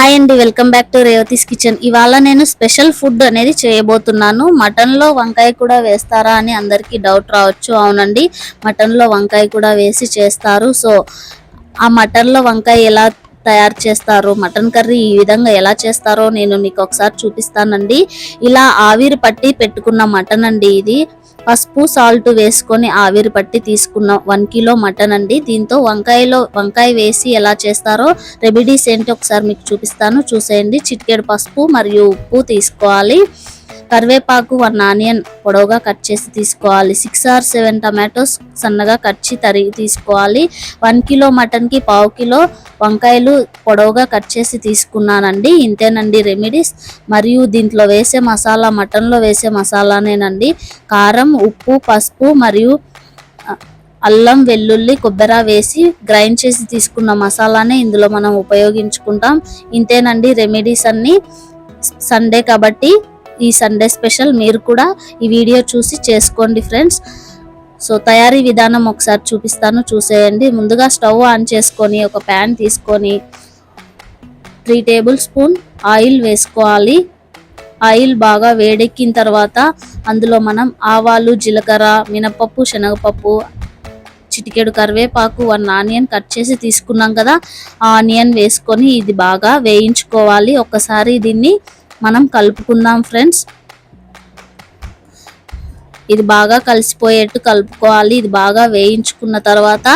Hi అండి welcome back to Revathi's kitchen. ఇవాళ నేను స్పెషల్ ఫుడ్ అనేది చేయబోతున్నాను. మటన్లో వంకాయ కూడా వేస్తారా అని అందరికీ డౌట్ రావచ్చు. అవునండి మటన్లో వంకాయ కూడా వేసి చేస్తారు. సో ఆ మటన్లో వంకాయ ఎలా తయారు చేస్తారు? మటన్ కర్రీ ఈ విధంగా ఎలా చేస్తారో నేను మీకు ఒకసారి చూపిస్తానండి. ఇలా ఆవిరి పట్టి పెట్టుకున్న మటన్ అండి ఇది. పసుపు సాల్ట్ వేసుకొని ఆవిరి పట్టి తీసుకున్న వన్ కిలో మటన్ అండి. దీంతో వంకాయలో వంకాయ వేసి ఎలా చేస్తారో రెమెడీస్ ఏంటి ఒకసారి మీకు చూపిస్తాను. చూసేయండి. చిటికెడు పసుపు మరియు ఉప్పు తీసుకోవాలి. కరివేపాకు వన్ ఆనియన్ పొడవుగా కట్ చేసి తీసుకోవాలి. సిక్స్ ఆర్ సెవెన్ టమాటోస్ సన్నగా కట్ చేసి తరిగి తీసుకోవాలి. వన్ కిలో మటన్కి పావు కిలో వంకాయలు పొడవుగా కట్ చేసి తీసుకున్నానండి. ఇంతేనండి రెమెడీస్. మరియు దీంట్లో వేసే మసాలా మటన్లో వేసే మసాలానేనండి. కారం ఉప్పు పసుపు మరియు అల్లం వెల్లుల్లి కొబ్బరి వేసి గ్రైండ్ చేసి తీసుకున్న మసాలానే ఇందులో మనం ఉపయోగించుకుంటాం. ఇంతేనండి రెమెడీస్ అన్ని. సండే కాబట్టి ఈ సండే స్పెషల్ మీరు కూడా ఈ వీడియో చూసి చేసుకోండి ఫ్రెండ్స్ సో తయారీ విధానం ఒకసారి చూపిస్తాను చూసేయండి. ముందుగా స్టవ్ ఆన్ చేసుకొని ఒక ప్యాన్ తీసుకొని త్రీ టేబుల్ స్పూన్ ఆయిల్ వేసుకోవాలి. ఆయిల్ బాగా వేడెక్కిన తర్వాత అందులో మనం ఆవాలు జీలకర్ర మినపప్పు శనగపప్పు చిటికెడు కరివేపాకు వన్ ఆనియన్ కట్ చేసి తీసుకున్నాం కదా ఆ ఆనియన్ వేసుకొని ఇది బాగా వేయించుకోవాలి. ఒకసారి దీన్ని మనం కలుపుకుందాం ఫ్రెండ్స్. ఇది బాగా కలిసిపోయేట్టు కలుపుకోవాలి. ఇది బాగా వేయించుకున్న తర్వాత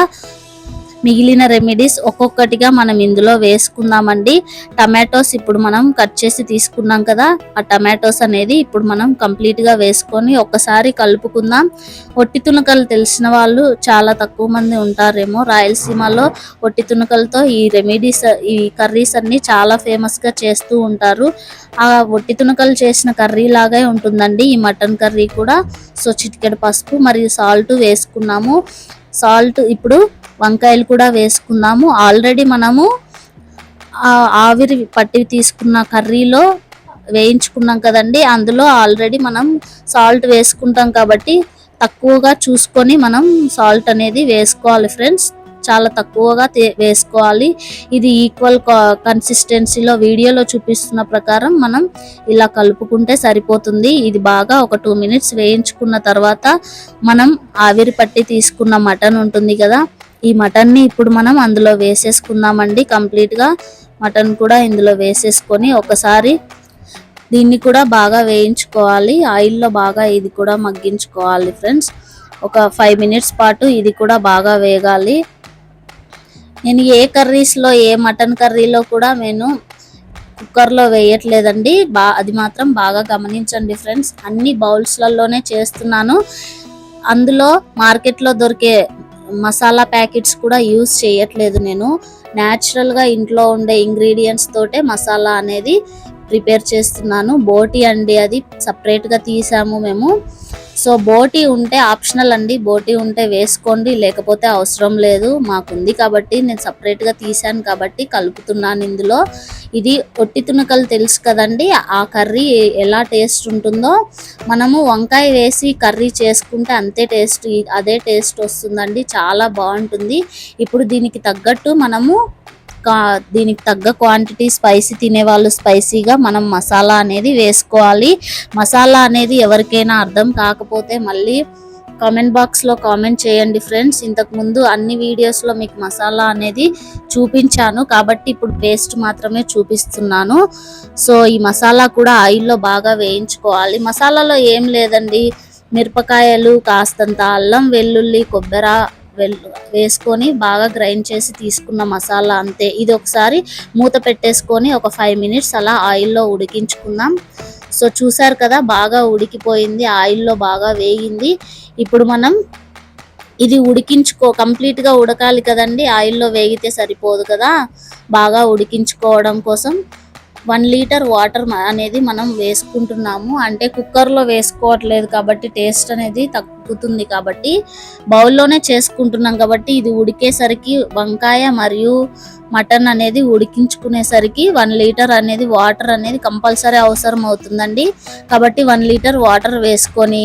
మిగిలిన రెమెడీస్ ఒక్కొక్కటిగా మనం ఇందులో వేసుకుందామండి. టమాటోస్ ఇప్పుడు మనం కట్ చేసి తీసుకున్నాం కదా ఆ టమాటోస్ అనేది ఇప్పుడు మనం కంప్లీట్గా వేసుకొని ఒక్కసారి కలుపుకుందాం. ఒట్టి తునకలు తెలిసిన వాళ్ళు చాలా తక్కువ మంది ఉంటారేమో. రాయలసీమలో ఒట్టి తునకలతో ఈ రెమెడీస్ ఈ కర్రీస్ అన్నీ చాలా ఫేమస్గా చేస్తూ ఉంటారు. ఆ ఒట్టి తునకలు చేసిన కర్రీ లాగే ఉంటుందండి. ఈ మటన్ కర్రీ కూడా. సో చిటికెడు పసుపు మరియు సాల్ట్ వేసుకున్నాము. సాల్ట్ ఇప్పుడు వంకాయలు కూడా వేసుకున్నాము ఆల్రెడీ మనము ఆవిరి పట్టి తీసుకున్న కర్రీలో వేయించుకున్నాం కదండి. అందులో ఆల్రెడీ మనం సాల్ట్ వేసుకుంటాం కాబట్టి తక్కువగా చూసుకొని మనం సాల్ట్ అనేది వేసుకోవాలి ఫ్రెండ్స్ చాలా తక్కువగా వేసుకోవాలి. ఇది ఈక్వల్ కన్సిస్టెన్సీలో వీడియోలో చూపిస్తున్న ప్రకారం మనం ఇలా కలుపుకుంటే సరిపోతుంది. ఇది బాగా ఒక టూ మినిట్స్ వేయించుకున్న తర్వాత మనం ఆవిరి పట్టి తీసుకున్న మటన్ ఉంటుంది కదా ఈ మటన్ని ఇప్పుడు మనం అందులో వేసేసుకుందామండి. కంప్లీట్గా మటన్ కూడా ఇందులో వేసేసుకొని ఒకసారి దీన్ని కూడా బాగా వేయించుకోవాలి. ఆయిల్లో బాగా ఇది కూడా మగ్గించుకోవాలి ఫ్రెండ్స్. ఒక ఫైవ్ మినిట్స్ పాటు ఇది కూడా బాగా వేగాలి. నేను ఏ కర్రీస్లో ఏ మటన్ కర్రీలో కూడా నేను కుక్కర్లో వేయట్లేదండి. బా అది మాత్రం బాగా గమనించండి ఫ్రెండ్స్. అన్ని బౌల్స్లలోనే చేస్తున్నాను. అందులో మార్కెట్లో దొరికే మసాలా ప్యాకెట్స్ కూడా యూజ్ చేయట్లేదు నేను. న్యాచురల్గా ఇంట్లో ఉండే ఇంగ్రీడియంట్స్ తోటే మసాలా అనేది ప్రిపేర్ చేస్తున్నాను. బోటి అండి అది. సపరేట్గా తీసాము మేము. సో బోటి ఉంటే ఆప్షనల్ అండి. బోటి ఉంటే వేసుకోండి లేకపోతే అవసరం లేదు. మాకుంది కాబట్టి నేను సపరేట్గా తీసాను కాబట్టి కలుపుతున్నాను ఇందులో. ఇది ఒట్టి తునకలు తెలుసు కదండి. ఆ కర్రీ ఎలా టేస్ట్ ఉంటుందో మనము వంకాయ వేసి కర్రీ చేసుకుంటే అంతే టేస్ట్ అదే టేస్ట్ వస్తుందండి. చాలా బాగుంటుంది. ఇప్పుడు దీనికి తగ్గట్టు మనము దీనికి తగ్గ క్వాంటిటీ స్పైసీ తినేవాళ్ళు స్పైసీగా మనం మసాలా అనేది వేసుకోవాలి. మసాలా అనేది ఎవరికైనా అర్థం కాకపోతే మళ్ళీ కామెంట్ బాక్స్లో కామెంట్ చేయండి ఫ్రెండ్స్ ఇంతకుముందు అన్ని వీడియోస్లో మీకు మసాలా అనేది చూపించాను. కాబట్టి ఇప్పుడు పేస్ట్ మాత్రమే చూపిస్తున్నాను. సో ఈ మసాలా కూడా ఆయిల్లో బాగా వేయించుకోవాలి. మసాలాలో ఏం లేదండి. మిరపకాయలు కాస్తంత అల్లం వెల్లుల్లి కొబ్బరి వేసుకొని బాగా గ్రైండ్ చేసి తీసుకున్న మసాలా అంతే. ఇది ఒకసారి మూత పెట్టేసుకొని ఒక ఫైవ్ మినిట్స్ అలా ఆయిల్లో ఉడికించుకుందాం. సో చూసారు కదా బాగా ఉడికిపోయింది ఆయిల్లో బాగా వేగింది. ఇప్పుడు మనం ఇది ఉడికించుకో కంప్లీట్గా ఉడకాలి కదండి ఆయిల్లో వేగితే సరిపోదు కదా. బాగా ఉడికించుకోవడం కోసం వన్ లీటర్ వాటర్ అనేది మనం వేసుకుంటున్నాము. అంటే కుక్కర్లో వేసుకోవట్లేదు కాబట్టి టేస్ట్ అనేది తక్కువ ఉడుకుతుంది కాబట్టి బౌల్లోనే చేసుకుంటున్నాం కాబట్టి ఇది ఉడికేసరికి వంకాయ మరియు మటన్ అనేది ఉడికించుకునేసరికి వన్ లీటర్ అనేది వాటర్ అనేది కంపల్సరీ అవసరం అవుతుందండి. కాబట్టి వన్ లీటర్ వాటర్ వేసుకొని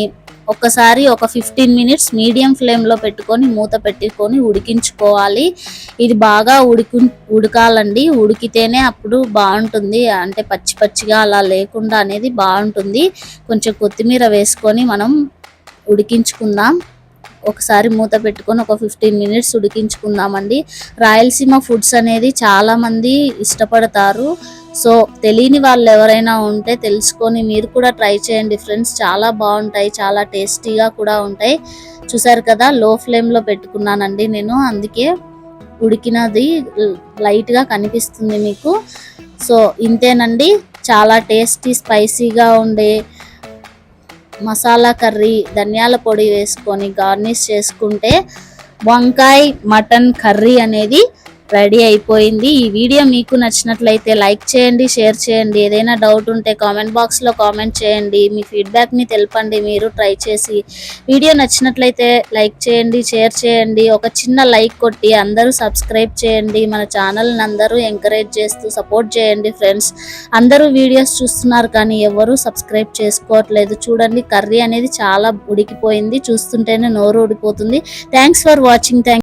ఒక్కసారి ఒక ఫిఫ్టీన్ మినిట్స్ మీడియం ఫ్లేమ్లో పెట్టుకొని మూత పెట్టుకొని ఉడికించుకోవాలి. ఇది బాగా ఉడికి ఉడకాలండి. ఉడికితేనే అప్పుడు బాగుంటుంది. అంటే పచ్చి పచ్చిగా అలా లేకుండా అనేది బాగుంటుంది. కొంచెం కొత్తిమీర వేసుకొని మనం ఉడికించుకుందాం. ఒకసారి మూత పెట్టుకొని ఒక ఫిఫ్టీన్ మినిట్స్ ఉడికించుకుందామండి. రాయలసీమ ఫుడ్స్ అనేది చాలామంది ఇష్టపడతారు. సో తెలియని వాళ్ళు ఎవరైనా ఉంటే తెలుసుకొని మీరు కూడా ట్రై చేయండి ఫ్రెండ్స్ చాలా బాగుంటాయి చాలా టేస్టీగా కూడా ఉంటాయి. చూసారు కదా లో ఫ్లేమ్లో పెట్టుకున్నానండి నేను. అందుకే ఉడికినది లైట్గా కనిపిస్తుంది మీకు. సో ఇంతేనండి. చాలా టేస్టీ స్పైసీగా ఉండే మసాలా కర్రీ ధనియాల పొడి వేసుకొని గార్నిష్ చేసుకుంటే వంకాయ మటన్ కర్రీ అనేది రెడీ అయిపోయింది. ఈ వీడియో మీకు నచ్చినట్లయితే లైక్ చేయండి షేర్ చేయండి. ఏదైనా డౌట్ ఉంటే కామెంట్ బాక్స్లో కామెంట్ చేయండి. మీ ఫీడ్బ్యాక్ని తెలపండి మీరు ట్రై చేసి. వీడియో నచ్చినట్లయితే లైక్ చేయండి షేర్ చేయండి. ఒక చిన్న లైక్ కొట్టి అందరూ సబ్స్క్రైబ్ చేయండి. మన ఛానల్ని అందరూ ఎంకరేజ్ చేస్తూ సపోర్ట్ చేయండి ఫ్రెండ్స్. అందరూ వీడియోస్ చూస్తున్నారు కానీ ఎవరూ సబ్స్క్రైబ్ చేసుకోవట్లేదు. చూడండి కర్రీ అనేది చాలా ఉడికిపోయింది. చూస్తుంటేనే నోరు ఊడిపోతుంది. Thanks for watching. థ్యాంక్